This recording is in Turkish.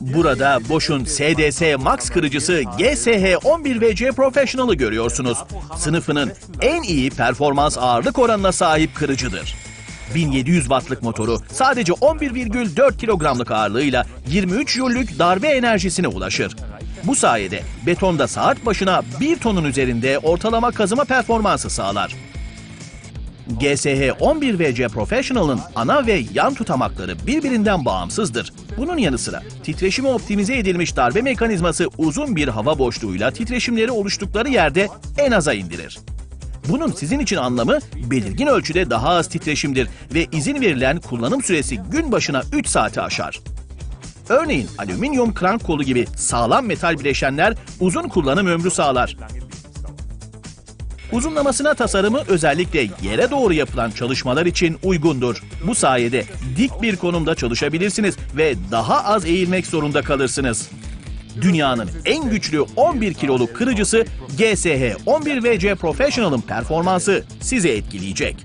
Burada Bosch'un SDS Max kırıcısı GSH 11VC Professional'ı görüyorsunuz. Sınıfının en iyi performans ağırlık oranına sahip kırıcıdır. 1700 wattlık motoru sadece 11,4 kilogramlık ağırlığıyla 23 jüllük darbe enerjisine ulaşır. Bu sayede betonda saat başına 1 tonun üzerinde ortalama kazıma performansı sağlar. GSH 11VC Professional'ın ana ve yan tutamakları birbirinden bağımsızdır. Bunun yanı sıra titreşimi optimize edilmiş darbe mekanizması uzun bir hava boşluğuyla titreşimleri oluştukları yerde en aza indirir. Bunun sizin için anlamı belirgin ölçüde daha az titreşimdir ve izin verilen kullanım süresi gün başına 3 saati aşar. Örneğin alüminyum krank kolu gibi sağlam metal bileşenler uzun kullanım ömrü sağlar. Uzunlamasına tasarımı özellikle yere doğru yapılan çalışmalar için uygundur. Bu sayede dik bir konumda çalışabilirsiniz ve daha az eğilmek zorunda kalırsınız. Dünyanın en güçlü 11 kiloluk kırıcısı GSH 11VC Professional'ın performansı sizi etkileyecek.